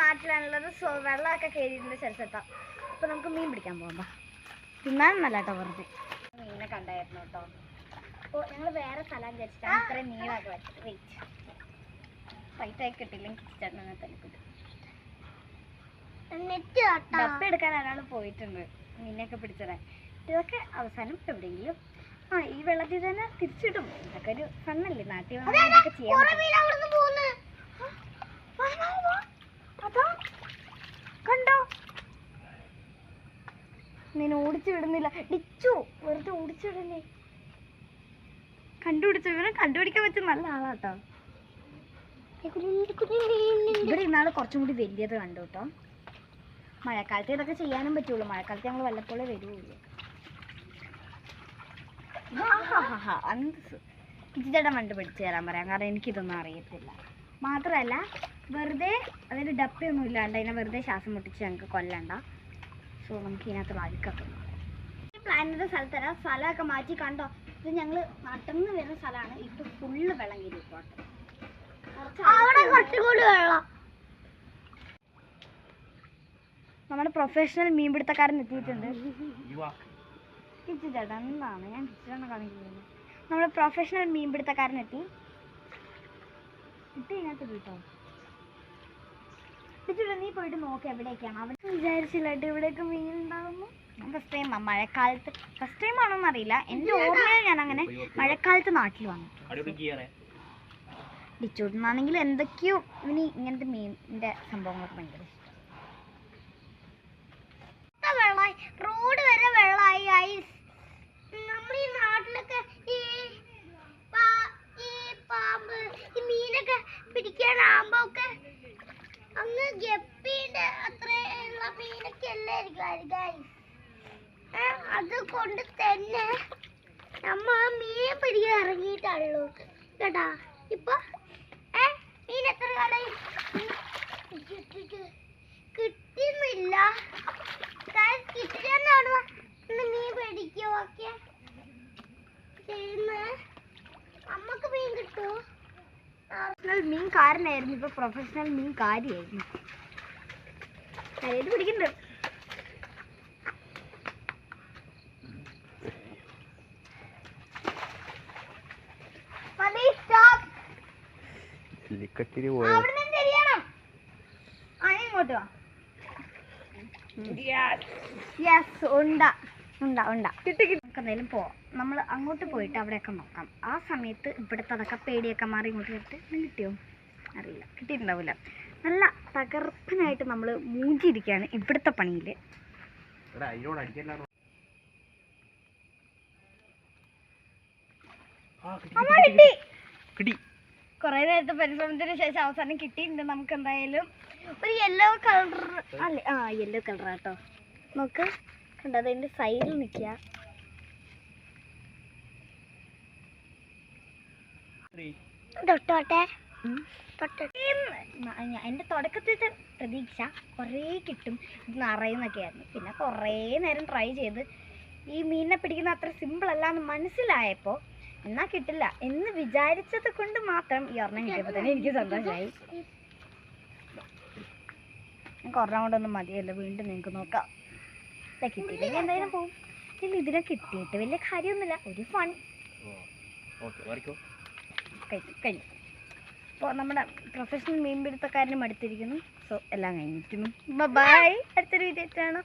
നാട്ടിലാണുള്ളത് so വെള്ളമൊക്കെ കയറിയിട്ടുണ്ട് സ്ഥലത്തെത്താം അപ്പൊ നമുക്ക് മീൻ പിടിക്കാൻ പോകാം തിന്നാനും നല്ല കേട്ടോ വെറുതെ. മീനെ കണ്ടായിരുന്നു കേട്ടോ അപ്പോൾ ഞങ്ങൾ വേറെ സ്ഥലം വിചാരിച്ചിട്ടാണ് ഇത്രയും മീനൊക്കെ വെച്ചിട്ട് വെയിറ്റ് ആയി കിട്ടില്ലെങ്കിൽ ചേട്ടനെ ഡപ്പ എടുക്കാൻ ഒരാൾ പോയിട്ടുണ്ട്. മീനൊക്കെ പിടിച്ചതാൻ ഇതൊക്കെ അവസാനം എവിടെയെങ്കിലും. ആ ഈ വെള്ളത്തിൽ തന്നെ തിരിച്ചിടും. ഇതൊക്കെ ഒരു ഫണ്ണല്ലേ നാട്ടിൽ വന്നാൽ ഇതൊക്കെ ചെയ്യാൻ പറ്റും. വാ, വാ, വാ. അതാ കണ്ടോ ഞാൻ ഓടിച്ചു വിടുന്നില്ല. ഡിച്ചു വെറുതെ ഓടിച്ചു വിടുന്നേ കണ്ടുപിടിച്ചു? ഇവനെ കണ്ടുപിടിക്കാൻ പറ്റും നല്ല ആളാട്ടോ. ഇവിടെ ഇന്നാൾ കുറച്ചും കൂടി വലിയത് കണ്ടു കേട്ടോ മഴക്കാലത്ത് ഇതൊക്കെ ചെയ്യാനും പറ്റുള്ളൂ. മഴക്കാലത്ത് ഞങ്ങൾ വല്ലപ്പോഴേ വരുള്ളൂ ചേട്ടൻ വണ്ടി പിടിച്ചു തരാൻ പറയാം. കാരണം എനിക്കിതൊന്നും അറിയത്തില്ല. മാത്രമല്ല വെറുതെ അതായത് ഡപ്പയൊന്നും ഇല്ലാണ്ട് അതിനെ വെറുതെ ശ്വാസം മുട്ടിച്ച് ഞങ്ങൾക്ക് കൊല്ലണ്ട. സോ നമുക്ക് ഇതിനകത്ത് വായിക്കൊക്കെ പ്ലാൻ ചെയ്ത സ്ഥലത്തല്ല സ്ഥലമൊക്കെ മാറ്റി കണ്ടോ? ഇത് ഞങ്ങൾ നടന്ന് വരുന്ന സ്ഥലമാണ്. ഇപ്പൊ ഫുള്ള് വെള്ളം കയറി വെള്ളം. നമ്മുടെ പ്രൊഫഷണൽ മീൻപിടുത്തക്കാരൻ എത്തിയിട്ടുണ്ട്. കിച്ചു ചേട്ടാ എന്താണ്? ഞാൻ കിച്ചുചേട്ടനെ കാണിക്കുന്നത്. നമ്മുടെ പ്രൊഫഷണൽ മീൻപിടുത്തക്കാരൻ എത്തി. ഇട്ട് ഇതിനകത്ത് കേട്ടോ. കിച്ചുട്ടാ നീ പോയിട്ട് നോക്ക് എവിടേക്കാണ്. അവിടെ വിചാരിച്ചില്ലായിട്ട് ഇവിടെയൊക്കെ മീൻ ഉണ്ടാകുന്നു ഫസ്റ്റ് ടൈം മഴക്കാലത്ത് ഫസ്റ്റ് ടൈം ആണോന്ന് അറിയില്ല. എന്റെ ഓർമ്മയിൽ ഞാൻ അങ്ങനെ മഴക്കാലത്ത് നാട്ടിൽ വന്നു. ഡിച്ചൂട്ടിനാണെങ്കിൽ എന്തൊക്കെയോ ഇനി ഇങ്ങനത്തെ മീനിന്റെ സംഭവങ്ങളൊക്കെ ഭയങ്കര ഇഷ്ടം. വെള്ളമായി റോഡ് വരെ വെള്ളമായി ഐസ് നമ്മൾ ഈ നാട്ടിലൊക്കെ ഈ പാമ്പ് ഈ മീനൊക്കെ പിടിക്കാനാകുമ്പോ ഒക്കെ അങ്ങ് ഗപ്പിന്റെ അത്രയുള്ള മീനൊക്കെ അല്ലായിരിക്കും ഗൈസ് അത് കൊണ്ട് തന്നെ നമ്മ മീൻ പിടിക്കാൻ ഇറങ്ങിയിട്ടുള്ളൂ കേട്ടാ? ഇപ്പൊ മീൻ എത്ര കാലായി? കിട്ടുന്നില്ല ഇന്ന് മീൻ പിടിക്കോ ഒക്കെ? ചെയ്യുന്നത് അമ്മയ്ക്ക് മീൻ കിട്ടുമോ പ്രൊഫഷണൽ മീൻ കാരനായിരുന്നു. ഇപ്പൊ പ്രൊഫഷണൽ മീൻ കാര്യമായിരുന്നു. കരയിൽ പിടിക്കുന്നുണ്ട് തിരിയണം ആ ഇങ്ങോട്ട് വാ. യെസ് ഉണ്ട. ഉണ്ട ഉണ്ട. കിട്ടി കിട്ടി നമുക്ക് എന്തായാലും പോവാം. നമ്മൾ അങ്ങോട്ട് പോയിട്ട് അവിടെയൊക്കെ നോക്കാം. ആ സമയത്ത് ഇവിടുത്തെ അതൊക്കെ പേടിയൊക്കെ മാറി ഇങ്ങോട്ട് ഇന്ന് കിട്ടിയോ? അറിയില്ല. കിട്ടിയിട്ടുണ്ടാവില്ല. നല്ല തകർപ്പനായിട്ട് നമ്മൾ മൂഞ്ചിരിക്കുകയാണ് ഇവിടുത്തെ പണിയിൽ കിട്ടി കിട്ടി കുറേ നേരത്തെ പരിശ്രമത്തിന് ശേഷം അവസാനം കിട്ടിയിട്ടുണ്ട് നമുക്ക് എന്തായാലും ഒരു യെല്ലോ കളർ അല്ലേ? ആ യെല്ലോ കളറാട്ടോ കേട്ടോ നോക്ക്. കണ്ടോ അതിന്റെ സൈഡിൽ നിൽക്കുക. തൊട്ടോട്ടെ. എന്റെ തുടക്കത്തിലത്തെ പ്രതീക്ഷ കുറേ കിട്ടും. ഇത് നിറയുന്നൊക്കെയായിരുന്നു. പിന്നെ കുറേ നേരം ട്രൈ ചെയ്ത് ഈ മീനിനെ പിടിക്കുന്ന അത്ര സിമ്പിൾ അല്ല എന്ന് മനസ്സിലായപ്പോൾ എന്നാ കിട്ടില്ല എന്ന് വിചാരിച്ചത് കൊണ്ട് മാത്രം ഈ ഒരെണ്ണം കിട്ടിയപ്പോൾ തന്നെ എനിക്ക് സന്തോഷമായി ഞങ്ങൾക്ക് ഒരെണ്ണം കൊണ്ടൊന്നും മതിയല്ലോ വീണ്ടും നിങ്ങൾക്ക് നോക്കാം. കിട്ടിയില്ലെങ്കിൽ എന്തായാലും പോകും ഇല്ല ഇതിനെ കിട്ടിയിട്ട് വലിയ കാര്യമൊന്നുമില്ല. ഒരു ഫൺ കഴിഞ്ഞു കഴിഞ്ഞു. അപ്പോൾ നമ്മുടെ പ്രൊഫഷണൽ മീൻപിടുത്തക്കാരനും അടുത്തിരിക്കുന്നു. സോ എല്ലാം കഴിഞ്ഞിരിക്കുന്നു. ബൈ അടുത്തൊരു വീഡിയോ കാണാം.